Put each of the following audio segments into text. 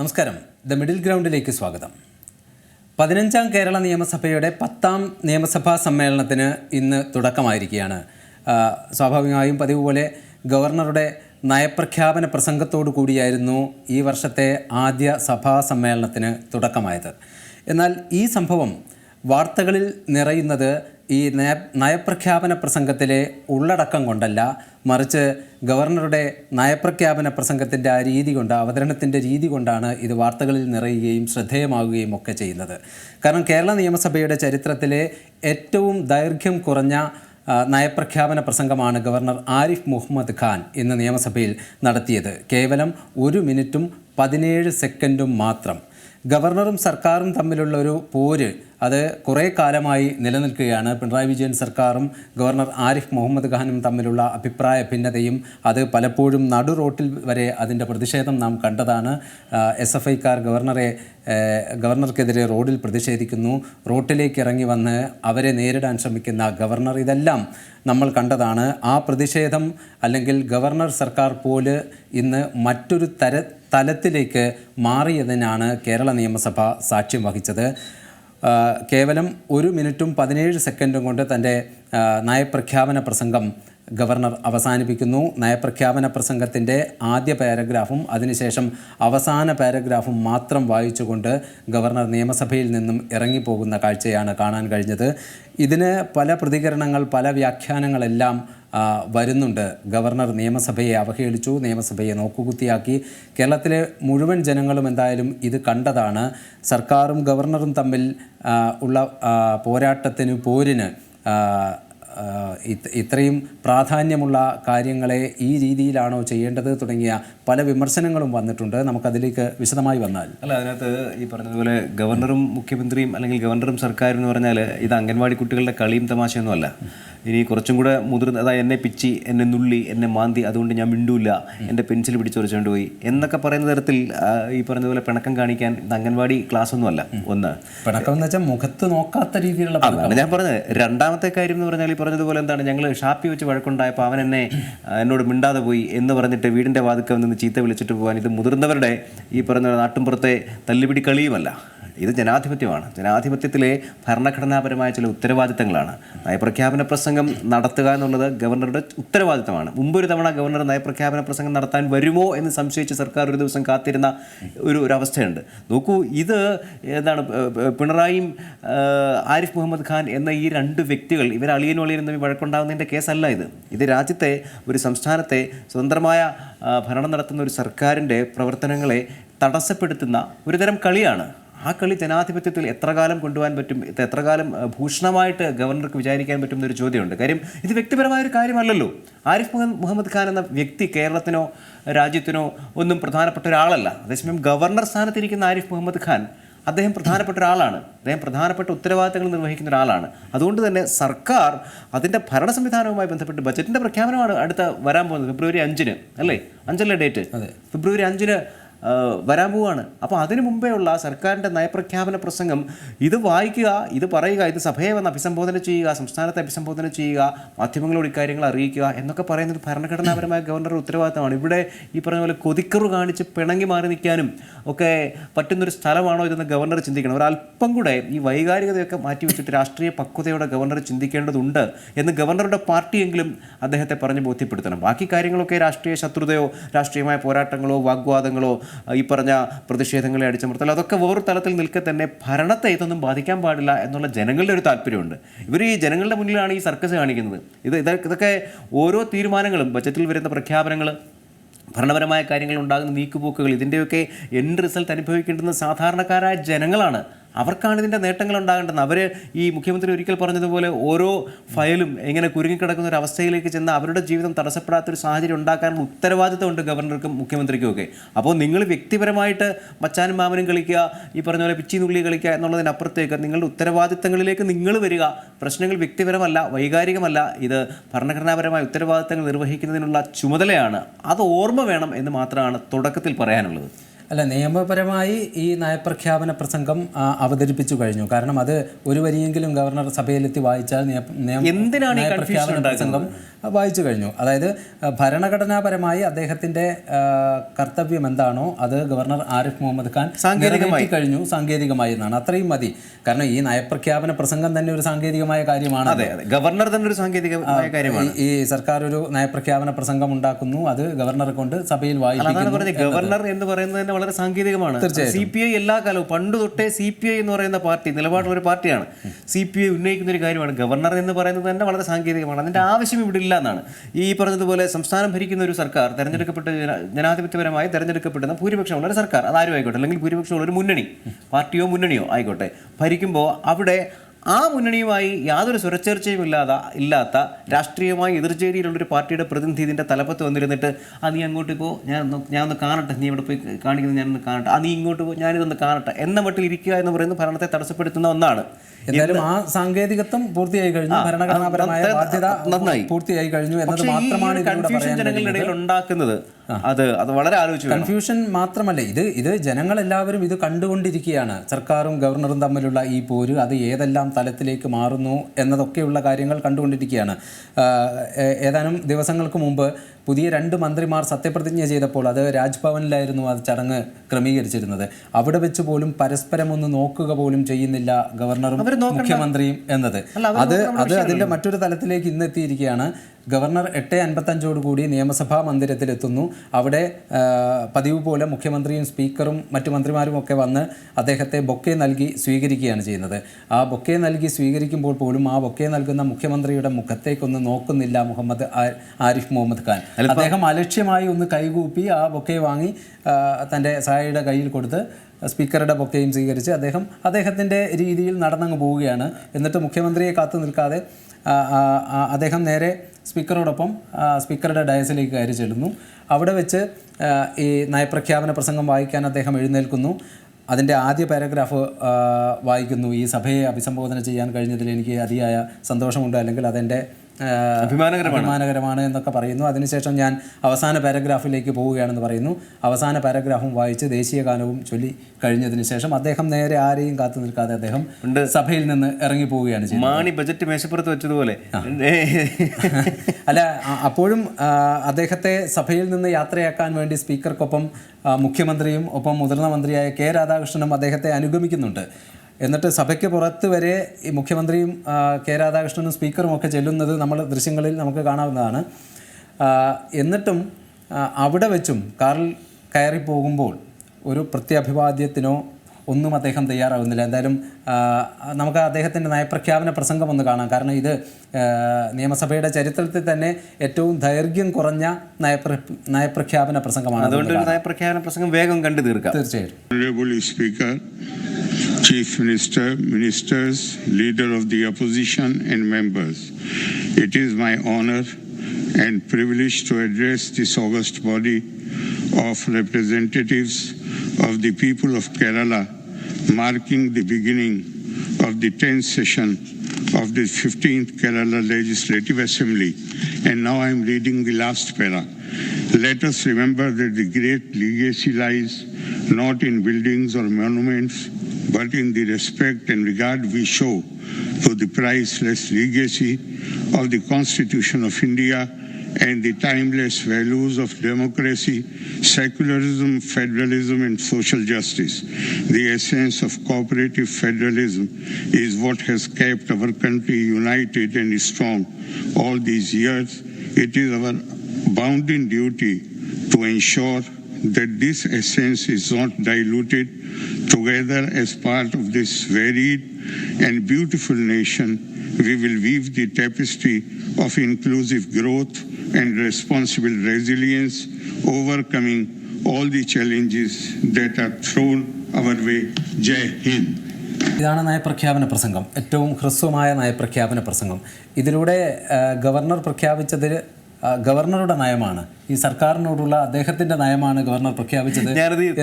നമസ്കാരം. The middle ഗ്രൗണ്ടിലേക്ക് സ്വാഗതം. പതിനഞ്ചാം കേരള നിയമസഭയുടെ പത്താം നിയമസഭാ സമ്മേളനത്തിന് ഇന്ന് തുടക്കമായിരിക്കുകയാണ്. സ്വാഭാവികമായും പതിവ് പോലെ ഗവർണറുടെ നയപ്രഖ്യാപന പ്രസംഗത്തോടു കൂടിയായിരുന്നു ഈ വർഷത്തെ ആദ്യ സഭാ സമ്മേളനത്തിന് തുടക്കമായത്. എന്നാൽ ഈ സംഭവം വാർത്തകളിൽ നിറയുന്നത് ഈ നയ നയപ്രഖ്യാപന പ്രസംഗത്തിലെ ഉള്ളടക്കം കൊണ്ടല്ല മറിച്ച് ഗവർണറുടെ നയപ്രഖ്യാപന പ്രസംഗത്തിന്റെ ആ രീതി കൊണ്ട് അവതരണത്തിന്റെ രീതി കൊണ്ടാണ് ഇത് വാർത്തകളിൽ നിറയുകയും ശ്രദ്ധേയമാകുകയും ഒക്കെ ചെയ്യുന്നത്. കാരണം കേരള നിയമസഭയുടെ ചരിത്രത്തിലെ ഏറ്റവും ദൈർഘ്യം കുറഞ്ഞ നയപ്രഖ്യാപന പ്രസംഗമാണ് ഗവർണർ ആരിഫ് മുഹമ്മദ് ഖാൻ ഇന്ന് നിയമസഭയിൽ നടത്തിയത്. കേവലം ഒരു മിനിറ്റും പതിനേഴ് സെക്കൻഡും മാത്രം. ഗവർണറും സർക്കാരും തമ്മിലുള്ള ഒരു പോര് അത് കുറേ കാലമായി നിലനിൽക്കുകയാണ്. പിണറായി വിജയൻ സർക്കാരും ഗവർണർ ആരിഫ് മുഹമ്മദ് ഖാനും തമ്മിലുള്ള അഭിപ്രായ ഭിന്നതയും അത് പലപ്പോഴും നടു റോട്ടിൽ വരെ അതിന്റെ പ്രതിഷേധം നാം കണ്ടതാണ്. എസ് എഫ് ഐക്കാർ ഗവർണറെ ഗവർണർക്കെതിരെ റോഡിൽ പ്രതിഷേധിക്കുന്നു. റോട്ടിലേക്ക് ഇറങ്ങി വന്ന് അവരെ നേരിടാൻ ശ്രമിക്കുന്ന ഗവർണർ ഇതെല്ലാം നമ്മൾ കണ്ടതാണ്. ആ പ്രതിഷേധം അല്ലെങ്കിൽ ഗവർണർ സർക്കാർ പോൽ ഇന്ന് മറ്റൊരു തര തലത്തിലേക്ക് മാറിയതിനാണ് കേരള നിയമസഭ സാക്ഷ്യം വഹിച്ചത്. കേവലം ഒരു മിനിറ്റും പതിനേഴ് സെക്കൻഡും കൊണ്ട് തന്റെ നയപ്രഖ്യാപന പ്രസംഗം ഗവർണർ അവസാനിപ്പിക്കുന്നു. നയപ്രഖ്യാപന പ്രസംഗത്തിന്റെ ആദ്യ പാരഗ്രാഫും അതിനുശേഷം അവസാന പാരഗ്രാഫും മാത്രം വായിച്ചുകൊണ്ട് ഗവർണർ നിയമസഭയിൽ നിന്നും ഇറങ്ങിപ്പോകുന്ന കാഴ്ചയാണ് കാണാൻ കഴിഞ്ഞത്. ഇതിന് പല പ്രതികരണങ്ങൾ പല വ്യാഖ്യാനങ്ങളെല്ലാം വരുന്നുണ്ട്. ഗവർണർ നിയമസഭയെ അവഹേളിച്ചു. നിയമസഭയെ നോക്കുകുത്തിയാക്കി. കേരളത്തിലെ മുഴുവൻ ജനങ്ങളും എന്തായാലും ഇത് കണ്ടതാണ്. സർക്കാരും ഗവർണറും തമ്മിൽ ഉള്ള പോരാട്ടത്തിന് പോരിന് ഇത്രയും പ്രാധാന്യമുള്ള കാര്യങ്ങളെ ഈ രീതിയിലാണോ ചെയ്യേണ്ടത് തുടങ്ങിയ പല വിമർശനങ്ങളും വന്നിട്ടുണ്ട്. നമുക്കതിലേക്ക് വിശദമായി വന്നാൽ. അല്ല അതിനകത്ത് ഈ പറഞ്ഞതുപോലെ ഗവർണറും മുഖ്യമന്ത്രിയും അല്ലെങ്കിൽ ഗവർണറും സർക്കാരും എന്ന് പറഞ്ഞാൽ ഇത് അംഗൻവാടി കുട്ടികളുടെ കളിയും തമാശയൊന്നുമല്ല. ഇനി കുറച്ചും കൂടെ മുതിർന്ന അതായത് എന്നെ പിച്ചി എന്നെ നുള്ളി എന്നെ മാന്തി അതുകൊണ്ട് ഞാൻ മിണ്ടൂല എന്റെ പെൻസിൽ പിടിച്ചുറച്ചുകൊണ്ട് പോയി എന്നൊക്കെ പറയുന്ന തരത്തിൽ ഈ പറഞ്ഞതുപോലെ പിണക്കം കാണിക്കാൻ ഇത് അംഗൻവാടി ക്ലാസ് ഒന്നുമല്ല ഒന്ന്. പിണക്കം എന്ന് വെച്ചാൽ മുഖത്ത് നോക്കാത്ത രീതിയിലുള്ള ഞാൻ പറഞ്ഞത്. രണ്ടാമത്തെ കാര്യം എന്ന് പറഞ്ഞാൽ ഈ പറഞ്ഞതുപോലെ എന്താണ്? ഞങ്ങൾ ഷാപ്പി വെച്ച് വഴക്കുണ്ടായപ്പോൾ അവൻ എന്നെ എന്നോട് മിണ്ടാതെ പോയി എന്ന് പറഞ്ഞിട്ട് വീടിന്റെ വാതുക്കൽ നിന്ന് ചീത്ത വിളിച്ചിട്ട് പോകാൻ ഇത് മുതിർന്നവരുടെ ഈ പറഞ്ഞ നാട്ടിൻപുറത്തെ തല്ലുപിടി കളിയുമല്ല. ഇത് ജനാധിപത്യമാണ്. ജനാധിപത്യത്തിലെ ഭരണഘടനാപരമായ ചില ഉത്തരവാദിത്തങ്ങളാണ്. നയപ്രഖ്യാപന പ്രസംഗം നടത്തുക എന്നുള്ളത് ഗവർണറുടെ ഉത്തരവാദിത്തമാണ്. മുമ്പൊരു തവണ ഗവർണർ നയപ്രഖ്യാപന പ്രസംഗം നടത്താൻ വരുമോ എന്ന് സംശയിച്ച് സർക്കാർ ഒരു ദിവസം കാത്തിരുന്ന ഒരു ഒരു അവസ്ഥയുണ്ട്. നോക്കൂ ഇത് എന്താണ് പിണറായിയും ആരിഫ് മുഹമ്മദ് ഖാൻ എന്ന ഈ രണ്ട് വ്യക്തികൾ ഇവർ അളിയനും അളിയനും തമ്മിൽ വഴക്കുണ്ടാകുന്നതിന്റെ കേസല്ല ഇത്. ഇത് രാജ്യത്തെ ഒരു സംസ്ഥാനത്തെ സ്വതന്ത്രമായ ഭരണം നടത്തുന്ന ഒരു സർക്കാരിന്റെ പ്രവർത്തനങ്ങളെ തടസ്സപ്പെടുത്തുന്ന ഒരുതരം കളിയാണ്. ആ കളി ജനാധിപത്യത്തിൽ എത്ര കാലം കൊണ്ടുപോകാൻ പറ്റും? ഇത് എത്ര കാലം ഭൂഷണമായിട്ട് ഗവർണർക്ക് വിചാരിക്കാൻ പറ്റും എന്നൊരു ചോദ്യമുണ്ട്. കാര്യം ഇത് വ്യക്തിപരമായ ഒരു കാര്യമല്ലല്ലോ. ആരിഫ് മുഹമ്മദ് മുഹമ്മദ് ഖാൻ എന്ന വ്യക്തി കേരളത്തിനോ രാജ്യത്തിനോ ഒന്നും പ്രധാനപ്പെട്ട ഒരാളല്ല. അതേസമയം ഗവർണർ സ്ഥാനത്തിരിക്കുന്ന ആരിഫ് മുഹമ്മദ് ഖാൻ അദ്ദേഹം പ്രധാനപ്പെട്ട ഒരാളാണ്. അദ്ദേഹം പ്രധാനപ്പെട്ട ഉത്തരവാദിത്തങ്ങൾ നിർവഹിക്കുന്ന ഒരാളാണ്. അതുകൊണ്ട് തന്നെ സർക്കാർ അതിന്റെ ഭരണ സംവിധാനവുമായി ബന്ധപ്പെട്ട് ബജറ്റിന്റെ പ്രഖ്യാപനമാണ് അടുത്ത വരാൻ പോകുന്നത്. ഫെബ്രുവരി അഞ്ചിന് അല്ലേ? അഞ്ചല്ലേ ഡേറ്റ്? ഫെബ്രുവരി അഞ്ചിന് വരാൻ പോവുകയാണ് അപ്പോൾ അതിനു മുമ്പേ ഉള്ള സർക്കാരിന്റെ നയപ്രഖ്യാപന പ്രസംഗം ഇത് വായിക്കുക ഇത് പറയുക ഇത് സഭയെ വന്ന് അഭിസംബോധന ചെയ്യുക സംസ്ഥാനത്തെ അഭിസംബോധന ചെയ്യുക മാധ്യമങ്ങളോട് ഇക്കാര്യങ്ങൾ അറിയിക്കുക എന്നൊക്കെ പറയുന്നത് ഭരണഘടനാപരമായ ഗവർണറുടെ ഉത്തരവാദിത്തമാണ്. ഇവിടെ ഈ പറഞ്ഞ പോലെ കൊതിക്കറു കാണിച്ച് പിണങ്ങി മാറി നിൽക്കാനും ഒക്കെ പറ്റുന്നൊരു സ്ഥലമാണോ ഇതെന്ന് ഗവർണർ ചിന്തിക്കണം. ഒരല്പം കൂടെ ഈ വൈകാരികതയൊക്കെ മാറ്റി വെച്ചിട്ട് രാഷ്ട്രീയ പക്വതയോടെ ഗവർണർ ചിന്തിക്കേണ്ടതുണ്ട് എന്ന് ഗവർണറുടെ പാർട്ടിയെങ്കിലും അദ്ദേഹത്തെ പറഞ്ഞ് ബോധ്യപ്പെടുത്തണം. ബാക്കി കാര്യങ്ങളൊക്കെ രാഷ്ട്രീയ ശത്രുതയോ രാഷ്ട്രീയമായ പോരാട്ടങ്ങളോ വാഗ്വാദങ്ങളോ ഈ പറഞ്ഞ പ്രതിഷേധങ്ങളെ അടിച്ചമർത്തൽ അതൊക്കെ വേറൊരു തലത്തിൽ നിൽക്കെ തന്നെ ഭരണത്തെ ഇതൊന്നും ബാധിക്കാൻ പാടില്ല എന്നുള്ള ജനങ്ങളുടെ ഒരു താല്പര്യമുണ്ട്. ഇവർ ഈ ജനങ്ങളുടെ മുന്നിലാണ് ഈ സർക്കസ് കാണിക്കുന്നത്. ഇത് ഇത് ഇതൊക്കെ ഓരോ തീരുമാനങ്ങളും ബജറ്റിൽ വരുന്ന പ്രഖ്യാപനങ്ങൾ ഭരണപരമായ കാര്യങ്ങൾ ഉണ്ടാകുന്ന നീക്കുപോക്കുകൾ ഇതിന്റെയൊക്കെ എൻ റിസൾട്ട് അനുഭവിക്കേണ്ടുന്ന സാധാരണക്കാരായ ജനങ്ങളാണ് അവർക്കാണ് ഇതിന്റെ നേട്ടങ്ങൾ ഉണ്ടാകേണ്ടത് അവർ ഈ മുഖ്യമന്ത്രി ഒരിക്കൽ പറഞ്ഞതുപോലെ ഓരോ ഫയലും എങ്ങനെ കുരുങ്ങിക്കിടക്കുന്ന ഒരു അവസ്ഥയിലേക്ക് ചെന്ന് അവരുടെ ജീവിതം തടസ്സപ്പെടാത്തൊരു സാഹചര്യം ഉണ്ടാക്കാനുള്ള ഉത്തരവാദിത്തമുണ്ട് ഗവർണർക്കും മുഖ്യമന്ത്രിക്കും ഒക്കെ അപ്പോൾ നിങ്ങൾ വ്യക്തിപരമായിട്ട് മച്ചാനും മാമനും കളിക്കുക ഈ പറഞ്ഞ പോലെ പിച്ചി നുള്ളി കളിക്കുക എന്നുള്ളതിനപ്പുറത്തേക്ക് നിങ്ങളുടെ ഉത്തരവാദിത്തങ്ങളിലേക്ക് നിങ്ങൾ വരിക. പ്രശ്നങ്ങൾ വ്യക്തിപരമല്ല വൈകാരികമല്ല. ഇത് ഭരണഘടനാപരമായ ഉത്തരവാദിത്തങ്ങൾ നിർവഹിക്കുന്നതിനുള്ള ചുമതലയാണ്. അത് ഓർമ്മ വേണം എന്ന് മാത്രമാണ് തുടക്കത്തിൽ പറയാനുള്ളത്. അല്ല നിയമപരമായി ഈ നയപ്രഖ്യാപന പ്രസംഗം അവതരിപ്പിച്ചു കഴിഞ്ഞു. കാരണം അത് ഒരു വരിയെങ്കിലും ഗവർണർ സഭയിലെത്തി വായിച്ചാൽ നയപ്രഖ്യാപന പ്രസംഗം വായിച്ചു കഴിഞ്ഞു. അതായത് ഭരണഘടനാപരമായി അദ്ദേഹത്തിന്റെ കർത്തവ്യം എന്താണോ അത് ഗവർണർ ആരിഫ് മുഹമ്മദ് ഖാൻ സാങ്കേതികമായി. കഴിഞ്ഞു. സാങ്കേതികമായി എന്നാണ് അത്രയും മതി. കാരണം ഈ നയപ്രഖ്യാപന പ്രസംഗം തന്നെ ഒരു സാങ്കേതികമായ കാര്യമാണ്. ഗവർണർ തന്നെ ഒരു സാങ്കേതികമായ കാര്യമാണ്. ഈ സർക്കാർ ഒരു നയപ്രഖ്യാപന പ്രസംഗം ഉണ്ടാക്കുന്നു. അത് ഗവർണറെ കൊണ്ട് സഭയിൽ അതാണ് വായിപ്പിക്കുന്നു ഗവർണർ എന്ന് പറയുന്നത് വളരെ സാങ്കേതികമാണ്. സി പി ഐ എല്ലാ കാലവും പണ്ട് തൊട്ടേ സി പി ഐ എന്ന് പറയുന്ന പാർട്ടി നിലപാടുള്ള ഒരു പാർട്ടിയാണ്. സി പി ഐ ഉന്നയിക്കുന്ന ഒരു കാര്യമാണ്. ഗവർണർ എന്ന് പറയുന്നത് തന്നെ വളരെ സാങ്കേതികമാണ്. അതിന്റെ ആവശ്യം ഇവിടെ ഇല്ല എന്നാണ്. ഈ പറഞ്ഞതുപോലെ സംസ്ഥാനം ഭരിക്കുന്ന ഒരു സർക്കാർ തെരഞ്ഞെടുക്കപ്പെട്ട ജന- ജനാധിപത്യപരമായി തെരഞ്ഞെടുക്കപ്പെടുന്ന ഭൂരിപക്ഷമുള്ള ഒരു സർക്കാർ അതാരും ആയിക്കോട്ടെ. അല്ലെങ്കിൽ ഭൂരിപക്ഷമുള്ള ഒരു മുന്നണി പാർട്ടിയോ മുന്നണിയോ ആയിക്കോട്ടെ. ഭരിക്കുമ്പോൾ അവിടെ ആ മുന്നണിയുമായി യാതൊരു സ്വരച്ചേർച്ചയും ഇല്ലാതെ ഇല്ലാത്ത രാഷ്ട്രീയമായി എതിർചേരിയിലുള്ളൊരു പാർട്ടിയുടെ പ്രതിനിധി ഇതിന്റെ തലപ്പത്ത് വന്നിരുന്നിട്ട് ആ നീ അങ്ങോട്ട് പോ ഞാൻ ഒന്ന് ഞാൻ ഒന്ന് കാണട്ടെ നീ ഇവിടെ പോയി കാണിക്കുന്നത് ഞാനൊന്ന് കാണട്ടെ. ആ നീ ഇങ്ങോട്ട് പോ ഞാനിതൊന്ന് കാണട്ടെ. എന്ന മട്ടിൽ ഇരിക്കുക എന്ന് പറയുന്നത് ഭരണത്തെ തടസ്സപ്പെടുത്തുന്ന ഒന്നാണ്. എന്തായാലും ആ സാങ്കേതികത്വം പൂർത്തിയായി കഴിഞ്ഞു. ഭരണഘടനാപരമായ ബാധ്യത നന്നായി. പൂർത്തിയായി കഴിഞ്ഞു എന്നത് മാത്രമാണ് കൺഫ്യൂഷൻ പറയാൻ ജനങ്ങളുടെ ഇടയിൽ ഉണ്ടാക്കുന്നത് അത് അത് വളരെ ആലോചിച്ചു കൺഫ്യൂഷൻ മാത്രമല്ല ഇത് ഇത് ജനങ്ങളെല്ലാവരും ഇത് കണ്ടുകൊണ്ടിരിക്കുകയാണ്. സർക്കാരും ഗവർണറും തമ്മിലുള്ള ഈ പോര് അത് ഏതെല്ലാം തലത്തിലേക്ക് മാറുന്നു എന്നതൊക്കെയുള്ള കാര്യങ്ങൾ കണ്ടുകൊണ്ടിരിക്കുകയാണ്. ഏതാനും ദിവസങ്ങൾക്ക് മുമ്പ് പുതിയ രണ്ട് മന്ത്രിമാർ സത്യപ്രതിജ്ഞ ചെയ്തപ്പോൾ അത് രാജ്ഭവനിലായിരുന്നു അത് ചടങ്ങ് ക്രമീകരിച്ചിരുന്നത്. അവിടെ വെച്ച് പോലും പരസ്പരം ഒന്ന് നോക്കുക പോലും ചെയ്യുന്നില്ല ഗവർണറും മുഖ്യമന്ത്രിയും എന്നത്. അത് അത് അതിന്റെ മറ്റൊരു തലത്തിലേക്ക് ഇന്ന് എത്തിയിരിക്കുകയാണ് ഗവർണർ എട്ട് അൻപത്തഞ്ചോട് കൂടി നിയമസഭാ മന്ദിരത്തിലെത്തുന്നു. അവിടെ പതിവ് പോലെ മുഖ്യമന്ത്രിയും സ്പീക്കറും മറ്റു മന്ത്രിമാരും ഒക്കെ വന്ന് അദ്ദേഹത്തെ ബൊക്കെ നൽകി സ്വീകരിക്കുകയാണ് ചെയ്യുന്നത്. ആ ബൊക്കെ നൽകി സ്വീകരിക്കുമ്പോൾ പോലും ആ ബൊക്കെ നൽകുന്ന മുഖ്യമന്ത്രിയുടെ മുഖത്തേക്കൊന്ന് നോക്കുന്നില്ല മുഹമ്മദ് ആരിഫ് മുഹമ്മദ് ഖാൻ. അദ്ദേഹം അലക്ഷ്യമായി ഒന്ന് കൈകൂപ്പി ആ ബൊക്കെ വാങ്ങി തന്റെ സഹായിയുടെ കയ്യിൽ കൊടുത്ത് സ്പീക്കറുടെ ബൊക്കെയും സ്വീകരിച്ച് അദ്ദേഹം അദ്ദേഹത്തിന്റെ രീതിയിൽ നടന്നങ്ങ് പോവുകയാണ്. എന്നിട്ട് മുഖ്യമന്ത്രിയെ കാത്തു നിൽക്കാതെ അദ്ദേഹം നേരെ സ്പീക്കറോടൊപ്പം സ്പീക്കറുടെ ഡയസിലേക്ക് കയറി ചെല്ലുന്നു. അവിടെ വെച്ച് ഈ നയപ്രഖ്യാപന പ്രസംഗം വായിക്കാൻ അദ്ദേഹം എഴുന്നേൽക്കുന്നു. അതിന്റെ ആദ്യ പാരഗ്രാഫ് വായിക്കുന്നു. ഈ സഭയെ അഭിസംബോധന ചെയ്യാൻ കഴിഞ്ഞതിൽ എനിക്ക് അതിയായ സന്തോഷമുണ്ട്. അല്ലെങ്കിൽ അതെന്റെ അഭിമാനകരമാണ്. അഭിമാനകരമാണ് എന്നൊക്കെ പറയുന്നു. അതിനുശേഷം ഞാൻ അവസാന പാരഗ്രാഫിലേക്ക് പോവുകയാണെന്ന് പറയുന്നു. അവസാന പാരഗ്രാഫും വായിച്ച് ദേശീയ ഗാനവും ചൊല്ലി കഴിഞ്ഞതിന് ശേഷം അദ്ദേഹം നേരെ ആരെയും കാത്തു നിൽക്കാതെ അദ്ദേഹം സഭയിൽ നിന്ന് ഇറങ്ങി പോവുകയാണ് മാണി ബജറ്റ് മേശപ്പുറത്ത് വെച്ചതുപോലെ. അല്ല അപ്പോഴും അദ്ദേഹത്തെ സഭയിൽ നിന്ന് യാത്രയാക്കാൻ വേണ്ടി സ്പീക്കർക്കൊപ്പം മുഖ്യമന്ത്രിയും ഒപ്പം മുതിർന്ന മന്ത്രിയായ കെ രാധാകൃഷ്ണനും അദ്ദേഹത്തെ അനുഗമിക്കുന്നുണ്ട്. എന്നിട്ട് സഭയ്ക്ക് പുറത്ത് വരെ ഈ മുഖ്യമന്ത്രിയും കെ രാധാകൃഷ്ണനും സ്പീക്കറും ഒക്കെ ചെല്ലുന്നത് നമ്മൾ ദൃശ്യങ്ങളിൽ നമുക്ക് കാണാവുന്നതാണ്. എന്നിട്ടും അവിടെ വെച്ചും കാറിൽ കയറി പോകുമ്പോൾ ഒരു പ്രത്യഭിവാദ്യത്തിനോ ഒന്നും അദ്ദേഹം തയ്യാറാവുന്നില്ല. എന്തായാലും നമുക്ക് അദ്ദേഹത്തിന്റെ നയപ്രഖ്യാപന പ്രസംഗം ഒന്ന് കാണാം. കാരണം ഇത് നിയമസഭയുടെ ചരിത്രത്തിൽ തന്നെ ഏറ്റവും ദൈർഘ്യം കുറഞ്ഞ നയപ്ര നയപ്രഖ്യാപന പ്രസംഗമാണ് അതുകൊണ്ട് ഒരു നയപ്രഖ്യാപന പ്രസംഗം വേഗം കണ്ടു തീർക്കാം. തീർച്ചയായിട്ടും. Speaker Chief Minister, Ministers, Leader of the Opposition and members, it is my honor and privilege to address this august body of representatives of the people of Kerala, marking the beginning of the 10th session of the 15th Kerala Legislative Assembly. And now I am reading the last para. Let us remember that the great legacy lies not in buildings or monuments, but in the respect and regard we show to the priceless legacy of the Constitution of India and the timeless values of democracy, secularism, federalism, and social justice. The essence of cooperative federalism is what has kept our country united and strong all these years. It is our bounden duty to ensure that this essence is not diluted. Together, as part of this varied and beautiful nation, we will weave the tapestry of inclusive growth and responsible resilience, overcoming all the challenges that are thrown our way. Jai Hind. ഇതാണ് നയപ്രഖ്യാപന പ്രസംഗം ഏറ്റവും ഹ്രസ്വമായ നയപ്രഖ്യാപന പ്രസംഗം ഇതിലൂടെ governor പ്രഖ്യാപിച്ചത് ആ, ഗവർണറുടെ നയമാണ്. ഈ സർക്കാരിനോടുള്ള അദ്ദേഹത്തിന്റെ നയമാണ് ഗവർണർ പ്രഖ്യാപിച്ചത്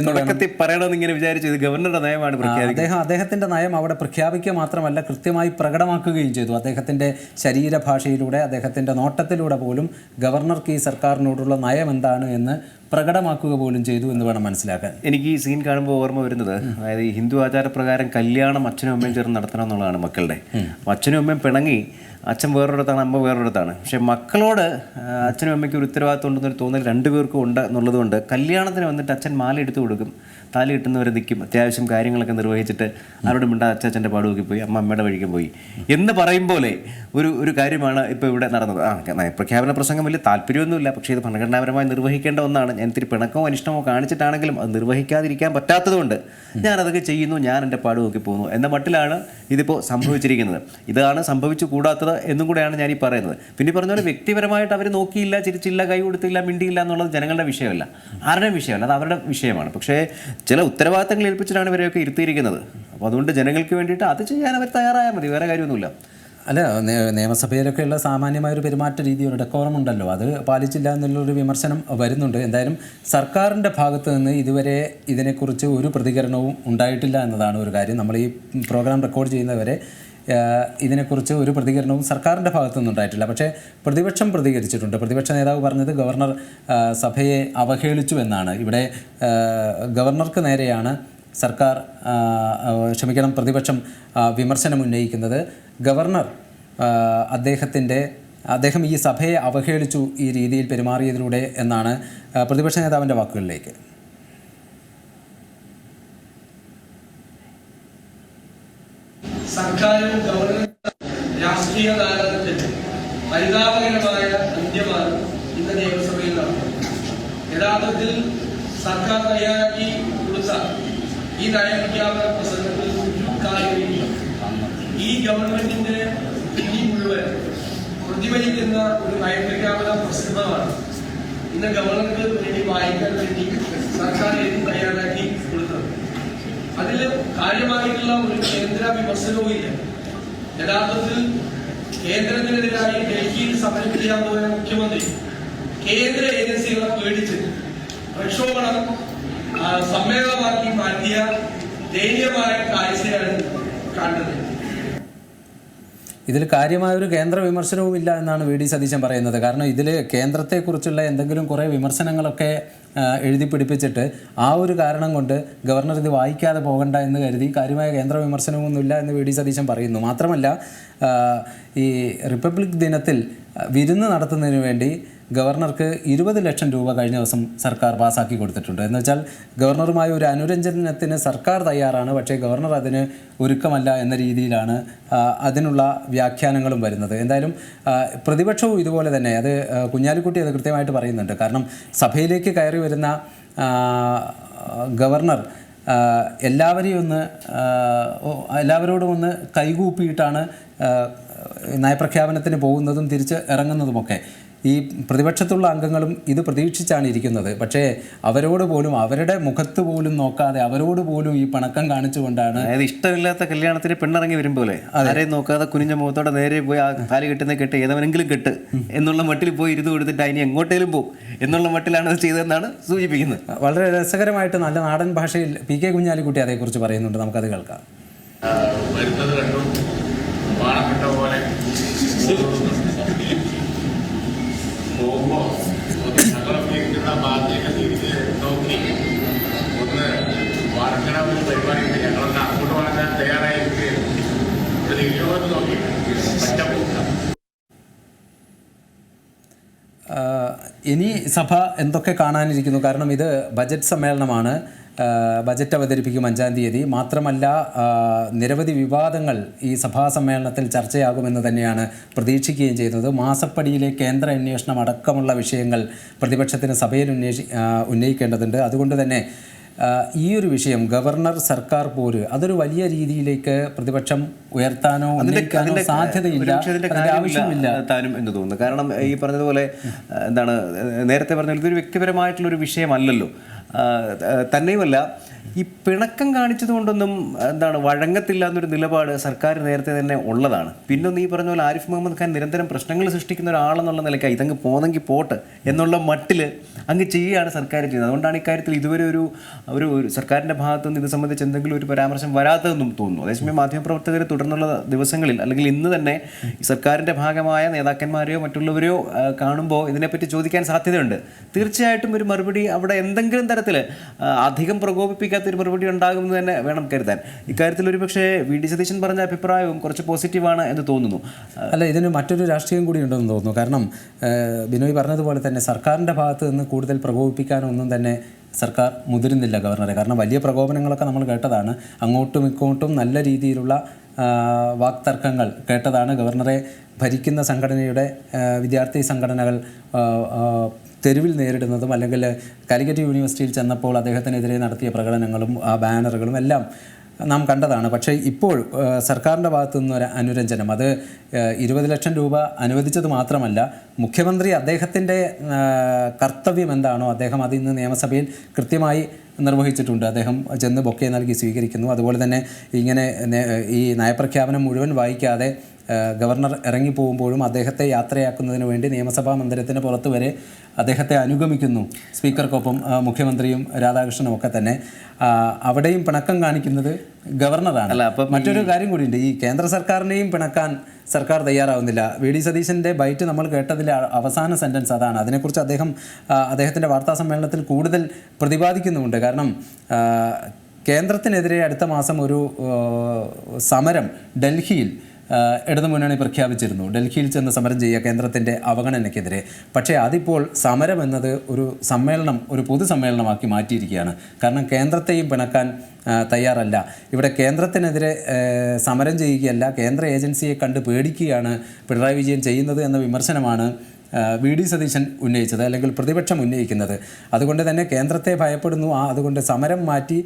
തുടക്കത്തിൽ പറയണമെന്ന് ഇങ്ങനെ വിചാരിച്ചു. ഇത് ഗവർണറുടെ നയമാണ് അദ്ദേഹം അദ്ദേഹത്തിന്റെ നയം അവിടെ പ്രഖ്യാപിക്കുക മാത്രമല്ല കൃത്യമായി പ്രകടമാക്കുകയും ചെയ്തു. അദ്ദേഹത്തിന്റെ ശരീരഭാഷയിലൂടെ അദ്ദേഹത്തിന്റെ നോട്ടത്തിലൂടെ പോലും ഗവർണർക്ക് ഈ സർക്കാരിനോടുള്ള നയം എന്താണ് എന്ന് പ്രകടമാക്കുക പോലും ചെയ്തു എന്ന് വേണം മനസ്സിലാക്കാൻ. എനിക്ക് ഈ സീൻ കാണുമ്പോൾ ഓർമ്മ വരുന്നത് അതായത് ഈ ഹിന്ദു ആചാരപ്രകാരം കല്യാണം അച്ഛനും അമ്മയും ചേർന്ന് നടത്തണം എന്നുള്ളതാണ് മക്കളുടെ. അച്ഛനും അമ്മയും പിണങ്ങി അച്ഛൻ വേറൊരിടത്താണ് അമ്മ വേറൊരിടത്താണ്. പക്ഷേ മക്കളോട് അച്ഛനും അമ്മയ്ക്കും ഒരു ഉത്തരവാദിത്വം ഉണ്ടെന്നൊരു തോന്നൽ രണ്ടുപേർക്കും ഉണ്ട് എന്നുള്ളതുകൊണ്ട് കല്യാണത്തിന് വന്നിട്ട് അച്ഛൻ മാല എടുത്തു കൊടുക്കും. താലി കിട്ടുന്നവരെ നിൽക്കും. അത്യാവശ്യം കാര്യങ്ങളൊക്കെ നിർവഹിച്ചിട്ട് അവരുടെ മിണ്ടാ അച്ഛന്റെ പാടുമൊക്കെ പോയി അമ്മ അമ്മയുടെ വഴിക്കും പോയി. എന്ന് പറയും പോലെ ഒരു ഒരു കാര്യമാണ് ഇപ്പോൾ ഇവിടെ നടന്നത്. ആ പ്രഖ്യാപന പ്രസംഗം വലിയ താല്പര്യമൊന്നുമില്ല പക്ഷേ ഇത് ഭരണഘടനാപരമായി നിർവഹിക്കേണ്ട ഒന്നാണ്. ഞാൻ ഇത്തിരി പിണക്കമോ അനിഷ്ടമോ കാണിച്ചിട്ടാണെങ്കിലും അത് നിർവഹിക്കാതിരിക്കാൻ പറ്റാത്തതുകൊണ്ട് ഞാനതൊക്കെ ചെയ്യുന്നു ഞാൻ എന്റെ പാട് നോക്കി പോകുന്നു എന്ന മട്ടിലാണ് ഇതിപ്പോൾ സംഭവിച്ചിരിക്കുന്നത്. ഇതാണ് സംഭവിച്ചു കൂടാത്തത് എന്നും കൂടെയാണ് ഞാൻ ഈ പറയുന്നത്. പിന്നെ പറഞ്ഞ പോലെ വ്യക്തിപരമായിട്ട് അവർ നോക്കിയില്ല ചിരിച്ചില്ല കൈ കൊടുത്തില്ല മിണ്ടിയില്ല എന്നുള്ളത് ജനങ്ങളുടെ വിഷയമല്ല. ആരുടെയും വിഷയമല്ല അത് അവരുടെ വിഷയമാണ്. പക്ഷേ ചില ഉത്തരവാദിത്തങ്ങൾ ഏൽപ്പിച്ചിട്ടാണ് ഇവരെയൊക്കെ ഇരുത്തിയിരിക്കുന്നത്. അപ്പോൾ അതുകൊണ്ട് ജനങ്ങൾക്ക് വേണ്ടിയിട്ട് അത് ചെയ്യാൻ അവർ തയ്യാറായാൽ മതി വേറെ കാര്യമൊന്നുമില്ല. അല്ല നിയമസഭയിലൊക്കെ ഉള്ള സാമാന്യമായ ഒരു പെരുമാറ്റ രീതി ഡെക്കോറം ഉണ്ടല്ലോ. അത് പാലിച്ചില്ല എന്നുള്ളൊരു വിമർശനം വരുന്നുണ്ട്. എന്തായാലും സർക്കാരിന്റെ ഭാഗത്ത് നിന്ന് ഇതുവരെ ഇതിനെക്കുറിച്ച് ഒരു പ്രതികരണവും ഉണ്ടായിട്ടില്ല എന്നതാണ് ഒരു കാര്യം. നമ്മൾ ഈ പ്രോഗ്രാം റെക്കോർഡ് ചെയ്യുന്നവരെ ഇതിനെക്കുറിച്ച് ഒരു പ്രതികരണവും സർക്കാരിന്റെ ഭാഗത്തു ഉണ്ടായിട്ടില്ല. പക്ഷേ പ്രതിപക്ഷം പ്രതികരിച്ചിട്ടുണ്ട്. പ്രതിപക്ഷ നേതാവ് പറഞ്ഞത് ഗവർണർ സഭയെ അവഹേളിച്ചു എന്നാണ്. ഇവിടെ ഗവർണർക്ക് നേരെയാണ് സർക്കാർ ക്ഷമിക്കണം പ്രതിപക്ഷം വിമർശനം ഉന്നയിക്കുന്നത്. ഗവർണർ അദ്ദേഹത്തിന്റെ അദ്ദേഹം ഈ സഭയെ അവഹേളിച്ചു ഈ രീതിയിൽ പെരുമാറിയതിലൂടെ എന്നാണ് പ്രതിപക്ഷ നേതാവിന്റെ വാക്കുകളിലേക്ക്. സർക്കാരും ഗവർണറും രാഷ്ട്രീയ കാലഘട്ടത്തിൽ പരിതാപകരമായ അന്ത്യമാണ് ഇന്ന് നിയമസഭയിൽ നടന്നത് യഥാർത്ഥത്തിൽ സർക്കാർ തയ്യാറാക്കി കൊടുത്ത ഈ നയപ്രഖ്യാപന പ്രസംഗത്തിൽ ഒരു കാര്യമില്ല. ഈ ഗവൺമെന്റിന്റെ സ്ഥിതി മുഴുവൻ പ്രതിഫലിക്കുന്ന ഒരു നയപ്രഖ്യാപന പ്രസംഗമാണ് ഇന്ന് ഗവർണർക്ക് വേണ്ടി വായിക്കാൻ വേണ്ടി സർക്കാർ എഴുതി തയ്യാറാക്കി കൊടുത്തത്. അതിൽ കാര്യമായിട്ടുള്ള ഒരു കേന്ദ്ര വിമർശനവും ഇല്ല. യഥാർത്ഥത്തിൽ കേന്ദ്രത്തിനെതിരായി ഡൽഹിയിൽ സമരം ചെയ്യാൻ പോയ മുഖ്യമന്ത്രി കേന്ദ്ര ഏജൻസികളെ പേടിച്ച് പ്രക്ഷോഭണം സമ്മേളനമാക്കി മാറ്റിയ ദയനീയമായ കാഴ്ചയാണ് കണ്ടത്. ഇതിൽ കാര്യമായ ഒരു കേന്ദ്ര വിമർശനവും ഇല്ല എന്നാണ് വി ഡി സതീശൻ പറയുന്നത്. കാരണം ഇതിൽ കേന്ദ്രത്തെക്കുറിച്ചുള്ള എന്തെങ്കിലും കുറേ വിമർശനങ്ങളൊക്കെ എഴുതി പിടിപ്പിച്ചിട്ട് ആ ഒരു കാരണം കൊണ്ട് ഗവർണർ ഇത് വായിക്കാതെ പോകണ്ട എന്ന് കരുതി കാര്യമായ കേന്ദ്ര വിമർശനമൊന്നുമില്ല എന്ന് വി ഡി സതീശൻ പറയുന്നു. മാത്രമല്ല ഈ റിപ്പബ്ലിക് ദിനത്തിൽ വിരുന്ന് നടത്തുന്നതിന് വേണ്ടി ഗവർണർക്ക് ഇരുപത് ലക്ഷം രൂപ കഴിഞ്ഞ ദിവസം സർക്കാർ പാസാക്കി കൊടുത്തിട്ടുണ്ട്. എന്ന് വെച്ചാൽ ഗവർണറുമായി ഒരു അനുരഞ്ജനത്തിന് സർക്കാർ തയ്യാറാണ് പക്ഷേ ഗവർണർ അതിന് ഒരുക്കമല്ല എന്ന രീതിയിലാണ് അതിനുള്ള വ്യാഖ്യാനങ്ങളും വരുന്നത്. എന്തായാലും പ്രതിപക്ഷവും ഇതുപോലെ തന്നെ അത് കുഞ്ഞാലിക്കുട്ടി അത് കൃത്യമായിട്ട് പറയുന്നുണ്ട്. കാരണം സഭയിലേക്ക് കയറി വരുന്ന ഗവർണർ എല്ലാവരെയും ഒന്ന് എല്ലാവരോടും ഒന്ന് കൈകൂപ്പിയിട്ടാണ് നയപ്രഖ്യാപനത്തിന് പോകുന്നതും തിരിച്ച് ഇറങ്ങുന്നതുമൊക്കെ. ഈ പ്രതിപക്ഷത്തുള്ള അംഗങ്ങളും ഇത് പ്രതീക്ഷിച്ചാണ് ഇരിക്കുന്നത്. പക്ഷേ അവരോട് പോലും അവരുടെ മുഖത്ത് പോലും നോക്കാതെ അവരോട് പോലും ഈ പണക്കം കാണിച്ചുകൊണ്ടാണ് അതായത് ഇഷ്ടമില്ലാത്ത കല്യാണത്തിന് പെണ്ണിറങ്ങി വരുമ്പോലെ പോലെ ആരെയും നോക്കാതെ കുനിഞ്ഞ മുഖത്തോടെ നേരെ പോയി ആ കാൽ കെട്ടുന്ന കെട്ട് ഏതവനെങ്കിലും കെട്ട് എന്നുള്ള മട്ടിൽ പോയി ഇരുന്ന് കൊടുത്തിട്ട് അതിന് എങ്ങോട്ടേലും പോകും എന്നുള്ള മട്ടിലാണ് അത് ചെയ്തതെന്നാണ് സൂചിപ്പിക്കുന്നത്. വളരെ രസകരമായിട്ട് നല്ല നാടൻ ഭാഷയിൽ പി കെ കുഞ്ഞാലിക്കുട്ടി അതേക്കുറിച്ച് പറയുന്നുണ്ട്. നമുക്കത് കേൾക്കാം. വരുന്നത് കണ്ടു. പോലെ. പോകുമ്പോ ഒന്ന് ഞങ്ങളൊക്കെ ഇരിക്കുന്ന ഭാഗത്തേക്ക് തിരിച്ച് നോക്കി ഒന്ന് വാർക്കണ എന്ന് പരിപാടിയുണ്ട്. ഞങ്ങളൊന്ന് അങ്ങോട്ട് വാങ്ങാൻ തയ്യാറായിരിക്കും ഒരു ഇരുപത് നോക്കി. പറ്റപ്പൂക്ക ഇനി സഭ എന്തൊക്കെ കാണാനിരിക്കുന്നു? കാരണം ഇത് ബജറ്റ് സമ്മേളനമാണ്. ബജറ്റ് അവതരിപ്പിക്കും അഞ്ചാം തീയതി. മാത്രമല്ല നിരവധി വിവാദങ്ങൾ ഈ സഭാ സമ്മേളനത്തിൽ ചർച്ചയാകുമെന്ന് തന്നെയാണ് പ്രതീക്ഷിക്കുകയും ചെയ്തത്. മാസപ്പടിയിലെ കേന്ദ്ര അന്വേഷണം അടക്കമുള്ള വിഷയങ്ങൾ പ്രതിപക്ഷത്തിന് സഭയിൽ ഉന്നയിച്ച് ഉന്നയിക്കേണ്ടതുണ്ട്. അതുകൊണ്ട് തന്നെ ഈ ഒരു വിഷയം ഗവർണർ സർക്കാർ പോര് അതൊരു വലിയ രീതിയിലേക്ക് പ്രതിപക്ഷം ഉയർത്താനോ ഉന്നയിക്കാനോ സാധ്യതയില്ല. ആവശ്യമില്ല. താനും എന്ന് തോന്നുന്നു. കാരണം ഈ പറഞ്ഞതുപോലെ എന്താണ് നേരത്തെ പറഞ്ഞ ഇതൊരു വ്യക്തിപരമായിട്ടുള്ള ഒരു വിഷയമല്ലല്ലോ. തന്നെയുമല്ല ഈ പിണക്കം കാണിച്ചതുകൊണ്ടൊന്നും എന്താണ് വഴങ്ങത്തില്ല എന്നൊരു നിലപാട് സർക്കാർ നേരത്തെ തന്നെ ഉള്ളതാണ്. പിന്നൊന്ന് ഈ പറഞ്ഞ പോലെ ആരിഫ് മുഹമ്മദ് ഖാൻ നിരന്തരം പ്രശ്നങ്ങൾ സൃഷ്ടിക്കുന്ന ഒരാളെന്നുള്ള നിലയ്ക്ക് ഇതങ്ങ് പോന്നെങ്കിൽ പോട്ട് എന്നുള്ള മട്ടിൽ അങ്ങ് ചെയ്യുകയാണ് സർക്കാർ ചെയ്യുന്നത്. അതുകൊണ്ടാണ് ഇക്കാര്യത്തിൽ ഇതുവരെ ഒരു ഒരു സർക്കാരിന്റെ ഭാഗത്തുനിന്ന് ഇത് സംബന്ധിച്ച് എന്തെങ്കിലും ഒരു പരാമർശം വരാത്തതെന്നും തോന്നുന്നു. അതേസമയം മാധ്യമപ്രവർത്തകരെ തുടർന്നുള്ള ദിവസങ്ങളിൽ അല്ലെങ്കിൽ ഇന്ന് തന്നെ സർക്കാരിന്റെ ഭാഗമായ നേതാക്കന്മാരെയോ മറ്റുള്ളവരെയോ കാണുമ്പോൾ ഇതിനെപ്പറ്റി ചോദിക്കാൻ സാധ്യതയുണ്ട്. തീർച്ചയായിട്ടും ഒരു മറുപടി അവിടെ എന്തെങ്കിലും തരത്തിൽ അധികം പ്രകോപിപ്പിക്കാത്ത ഒരു മറുപടി ഉണ്ടാകുമെന്ന് തന്നെ വേണം കരുതാൻ. ഇക്കാര്യത്തിൽ ഒരു പക്ഷേ വി ഡി സതീശൻ പറഞ്ഞ അഭിപ്രായവും കുറച്ച് പോസിറ്റീവാണ് എന്ന് തോന്നുന്നു. അല്ല ഇതിന് മറ്റൊരു രാഷ്ട്രീയം കൂടി ഉണ്ടെന്ന് തോന്നുന്നു. കാരണം ബിനോയ് പറഞ്ഞതുപോലെ തന്നെ സർക്കാരിന്റെ ഭാഗത്ത് നിന്ന് കൂടുതൽ പ്രകോപിപ്പിക്കാനൊന്നും തന്നെ സർക്കാർ മുതിരുന്നില്ല ഗവർണറെ. കാരണം വലിയ പ്രകോപനങ്ങളൊക്കെ നമ്മൾ കേട്ടതാണ്. അങ്ങോട്ടും ഇങ്ങോട്ടും നല്ല രീതിയിലുള്ള വാക്തർക്കങ്ങൾ കേട്ടതാണ്. ഗവർണറെ ഭരിക്കുന്ന സംഘടനയുടെ വിദ്യാർത്ഥി സംഘടനകൾ തെരുവിൽ നേരിടുന്നതും അല്ലെങ്കിൽ കാലിക്കറ്റ് യൂണിവേഴ്സിറ്റിയിൽ ചെന്നപ്പോൾ അദ്ദേഹത്തിനെതിരെ നടത്തിയ പ്രകടനങ്ങളും ആ ബാനറുകളും എല്ലാം നാം കണ്ടതാണ്. പക്ഷേ ഇപ്പോൾ സർക്കാരിന്റെ ഭാഗത്തു നിന്നൊരു അനുരഞ്ജനം. അത് ഇരുപത് ലക്ഷം രൂപ അനുവദിച്ചത് മാത്രമല്ല മുഖ്യമന്ത്രി അദ്ദേഹത്തിന്റെ കർത്തവ്യം എന്താണോ അദ്ദേഹം അത് ഇന്ന് നിയമസഭയിൽ കൃത്യമായി നിർവഹിച്ചിട്ടുണ്ട്. അദ്ദേഹം ചെന്ന് ബൊക്കെ നൽകി സ്വീകരിക്കുന്നു. അതുപോലെ തന്നെ ഇങ്ങനെ ഈ നയപ്രഖ്യാപനം മുഴുവൻ വായിക്കാതെ ഗവർണർ ഇറങ്ങിപ്പോകുമ്പോഴും അദ്ദേഹത്തെ യാത്രയാക്കുന്നതിന് വേണ്ടി നിയമസഭാ മന്ദിരത്തിന് പുറത്തു വരെ അദ്ദേഹത്തെ അനുഗമിക്കുന്നു. സ്പീക്കർക്കൊപ്പം മുഖ്യമന്ത്രിയും രാധാകൃഷ്ണനും ഒക്കെ തന്നെ. അവിടെയും പിണക്കം കാണിക്കുന്നത് ഗവർണറാണ്. അല്ല, അപ്പം മറ്റൊരു കാര്യം കൂടിയുണ്ട്. ഈ കേന്ദ്ര സർക്കാരിനെയും പിണക്കാൻ സർക്കാർ തയ്യാറാവുന്നില്ല. വി ഡി സതീശന്റെ ബൈറ്റ് നമ്മൾ കേട്ടതിലെ അവസാന സെന്റൻസ് അതാണ്. അതിനെക്കുറിച്ച് അദ്ദേഹം അദ്ദേഹത്തിന്റെ വാർത്താ സമ്മേളനത്തിൽ കൂടുതൽ പ്രതിപാദിക്കുന്നുമുണ്ട്. കാരണം കേന്ദ്രത്തിനെതിരെ അടുത്ത മാസം ഒരു സമരം ഡൽഹിയിൽ ഇടതുമുന്നണി പ്രഖ്യാപിച്ചിരുന്നു. ഡൽഹിയിൽ ചെന്ന് സമരം ചെയ്യുക കേന്ദ്രത്തിന്റെ അവഗണനയ്ക്കെതിരെ. പക്ഷേ അതിപ്പോൾ സമരം എന്നത് ഒരു സമ്മേളനം ഒരു പൊതുസമ്മേളനമാക്കി മാറ്റിയിരിക്കുകയാണ്. കാരണം കേന്ദ്രത്തെയും പിണക്കാൻ തയ്യാറല്ല. ഇവിടെ കേന്ദ്രത്തിനെതിരെ സമരം ചെയ്യുകയല്ല കേന്ദ്ര ഏജൻസിയെ കണ്ട് പേടിക്കുകയാണ് പിണറായി വിജയൻ ചെയ്യുന്നത് എന്ന വിമർശനമാണ് വി ഡി സതീശൻ ഉന്നയിച്ചത് അല്ലെങ്കിൽ പ്രതിപക്ഷം ഉന്നയിക്കുന്നത്. അതുകൊണ്ട് തന്നെ കേന്ദ്രത്തെ ഭയപ്പെടുന്നു. ആ അതുകൊണ്ട് സമരം മാറ്റി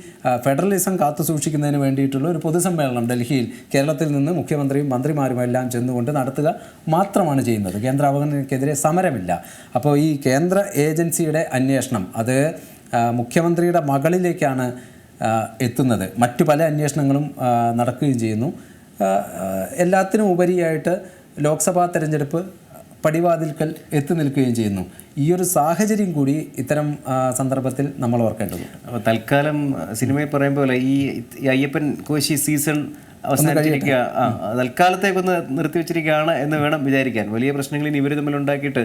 ഫെഡറലിസം കാത്തു സൂക്ഷിക്കുന്നതിന് വേണ്ടിയിട്ടുള്ള ഒരു പൊതുസമ്മേളനം ഡൽഹിയിൽ കേരളത്തിൽ നിന്ന് മുഖ്യമന്ത്രിയും മന്ത്രിമാരുമെല്ലാം ചെന്നുകൊണ്ട് നടത്തുക മാത്രമാണ് ചെയ്യുന്നത്. കേന്ദ്ര അവഗണനയ്ക്കെതിരെ സമരമില്ല. അപ്പോൾ ഈ കേന്ദ്ര ഏജൻസിയുടെ അന്വേഷണം അത് മുഖ്യമന്ത്രിയുടെ മകളിലേക്കാണ് എത്തുന്നത്. മറ്റു പല അന്വേഷണങ്ങളും നടക്കുകയും ചെയ്യുന്നു. എല്ലാത്തിനും ഉപരിയായിട്ട് ലോക്സഭാ തെരഞ്ഞെടുപ്പ് പടിവാതിൽക്കൽ എത്തി നിൽക്കുകയും ചെയ്യുന്നു. ഈ ഒരു സാഹചര്യം കൂടി ഇത്തരം സന്ദർഭത്തിൽ നമ്മൾ ഓർക്കേണ്ടത് അപ്പോൾ തൽക്കാലം സിനിമയിൽ പറയുമ്പോൾ ഈ അയ്യപ്പൻ കോശി സീസൺ അവസാനിച്ചിരിക്കുക ആ തൽക്കാലത്തേക്കൊന്ന് നിർത്തിവെച്ചിരിക്കുകയാണ് എന്ന് വേണം വിചാരിക്കാൻ. വലിയ പ്രശ്നങ്ങൾ ഇനി ഇവർ തമ്മിൽ ഉണ്ടാക്കിയിട്ട്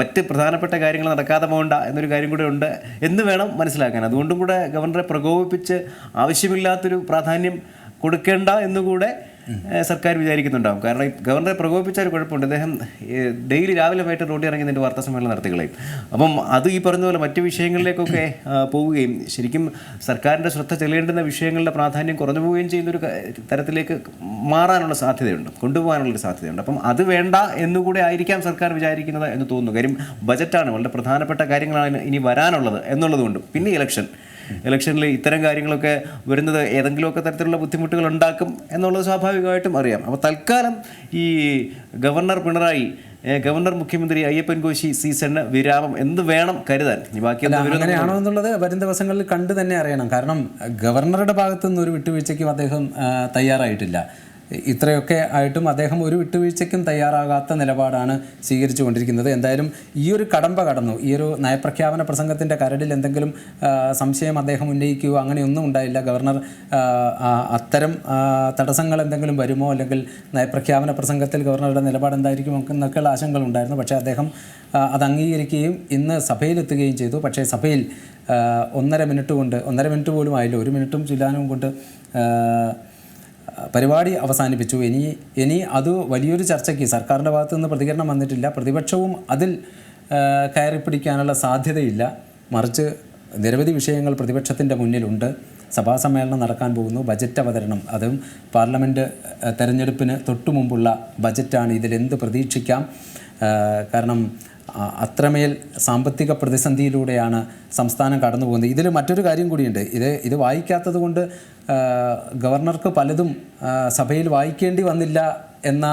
മറ്റ് പ്രധാനപ്പെട്ട കാര്യങ്ങൾ നടക്കാതെ പോകണ്ട എന്നൊരു കാര്യം കൂടെ ഉണ്ട് എന്ന് വേണം മനസ്സിലാക്കാൻ. അതുകൊണ്ടും കൂടെ ഗവർണറെ പ്രകോപിപ്പിച്ച് ആവശ്യമില്ലാത്തൊരു പ്രാധാന്യം കൊടുക്കേണ്ട എന്നുകൂടെ സർക്കാർ വിചാരിക്കുന്നുണ്ടാവും. കാരണം ഗവർണറെ പ്രകോപിപ്പിച്ച ഒരു കുഴപ്പമുണ്ട്. അദ്ദേഹം ഡെയിലി രാവിലെ വൈകിട്ട് റോഡിൽ ഇറങ്ങി നിന്റെ വാർത്താ സമ്മേളനം നടത്തികളയും അപ്പം അത് ഈ പറഞ്ഞ പോലെ മറ്റു വിഷയങ്ങളിലേക്കൊക്കെ പോവുകയും ശരിക്കും സർക്കാരിന്റെ ശ്രദ്ധ ചെല്ലേണ്ടുന്ന വിഷയങ്ങളുടെ പ്രാധാന്യം കുറഞ്ഞു പോവുകയും ചെയ്യുന്ന ഒരു തരത്തിലേക്ക് മാറാനുള്ള സാധ്യതയുണ്ട്. കൊണ്ടുപോകാനുള്ളൊരു സാധ്യതയുണ്ട്. അപ്പം അത് വേണ്ട എന്നുകൂടെ ആയിരിക്കാം സർക്കാർ വിചാരിക്കുന്നത് എന്ന് തോന്നുന്നു. കാര്യം ബജറ്റാണ് വളരെ പ്രധാനപ്പെട്ട കാര്യങ്ങളാണ് ഇനി വരാനുള്ളത് എന്നുള്ളതുകൊണ്ട്. പിന്നെ ഇലക്ഷൻ. ഇലക്ഷനിൽ ഇത്തരം കാര്യങ്ങളൊക്കെ വരുന്നത് ഏതെങ്കിലുമൊക്കെ തരത്തിലുള്ള ബുദ്ധിമുട്ടുകൾ ഉണ്ടാക്കും എന്നുള്ളത് സ്വാഭാവികമായിട്ടും അറിയാം. അപ്പോൾ തൽക്കാലം ഈ ഗവർണർ പിണറായി ഗവർണർ മുഖ്യമന്ത്രി അയ്യപ്പൻ കോശി സീസണിന് വിരാമം എന്ത് വേണം കരുതാൻ? ബാക്കി അങ്ങനെയാണോ എന്നുള്ളത് വരും ദിവസങ്ങളിൽ കണ്ടു തന്നെ അറിയണം. കാരണം ഗവർണറുടെ ഭാഗത്തുനിന്ന് ഒരു വിട്ടുവീഴ്ചയ്ക്കും അദ്ദേഹം തയ്യാറായിട്ടില്ല. ഇത്രയൊക്കെ ആയിട്ടും അദ്ദേഹം ഒരു വിട്ടുവീഴ്ചയ്ക്കും തയ്യാറാകാത്ത നിലപാടാണ് സ്വീകരിച്ചു കൊണ്ടിരിക്കുന്നത് എന്തായാലും ഈ ഒരു കടമ്പ കടന്നു. ഈ ഒരു നയപ്രഖ്യാപന പ്രസംഗത്തിന്റെ കരടിൽ എന്തെങ്കിലും സംശയം അദ്ദേഹം ഉന്നയിക്കുകയോ അങ്ങനെയൊന്നും ഉണ്ടായില്ല. ഗവർണർ അത്തരം തടസ്സങ്ങൾ എന്തെങ്കിലും വരുമോ? അല്ലെങ്കിൽ നയപ്രഖ്യാപന പ്രസംഗത്തിൽ ഗവർണറുടെ നിലപാട് എന്തായിരിക്കും എന്നൊക്കെയുള്ള ആശങ്കകൾ ഉണ്ടായിരുന്നു. പക്ഷേ അദ്ദേഹം അത് അംഗീകരിക്കുകയും ഇന്ന് സഭയിലെത്തുകയും ചെയ്തു. പക്ഷേ സഭയിൽ ഒന്നര മിനിറ്റ് കൊണ്ട് ഒന്നര മിനിറ്റ് പോലും ആയില്ല. ഒരു മിനിറ്റും ചില്ലാനും കൊണ്ട് പരിപാടി അവസാനിപ്പിച്ചു. ഇനി ഇനി അത് വലിയൊരു ചർച്ചയ്ക്ക് സർക്കാരിന്റെ ഭാഗത്തു നിന്ന് പ്രതികരണം വന്നിട്ടില്ല. പ്രതിപക്ഷവും അതിൽ കയറി പിടിക്കാനുള്ള സാധ്യതയില്ല. മറിച്ച് നിരവധി വിഷയങ്ങൾ പ്രതിപക്ഷത്തിന്റെ മുന്നിലുണ്ട്. സഭാ സമ്മേളനം നടക്കാൻ പോകുന്നു. ബജറ്റ് അവതരണം. അതും പാർലമെന്റ് തെരഞ്ഞെടുപ്പിന് തൊട്ടു മുമ്പുള്ള ബജറ്റാണ്. ഇതിലെന്ത് പ്രതീക്ഷിക്കാം? കാരണം അത്രമേൽ സാമ്പത്തിക പ്രതിസന്ധിയിലൂടെയാണ് സംസ്ഥാനം കടന്നു പോകുന്നത്. ഇതിൽ മറ്റൊരു കാര്യം കൂടിയുണ്ട്. ഇത് ഇത് വായിക്കാത്തത് കൊണ്ട് ഗവർണർക്ക് പലതും സഭയിൽ വായിക്കേണ്ടി വന്നില്ല എന്ന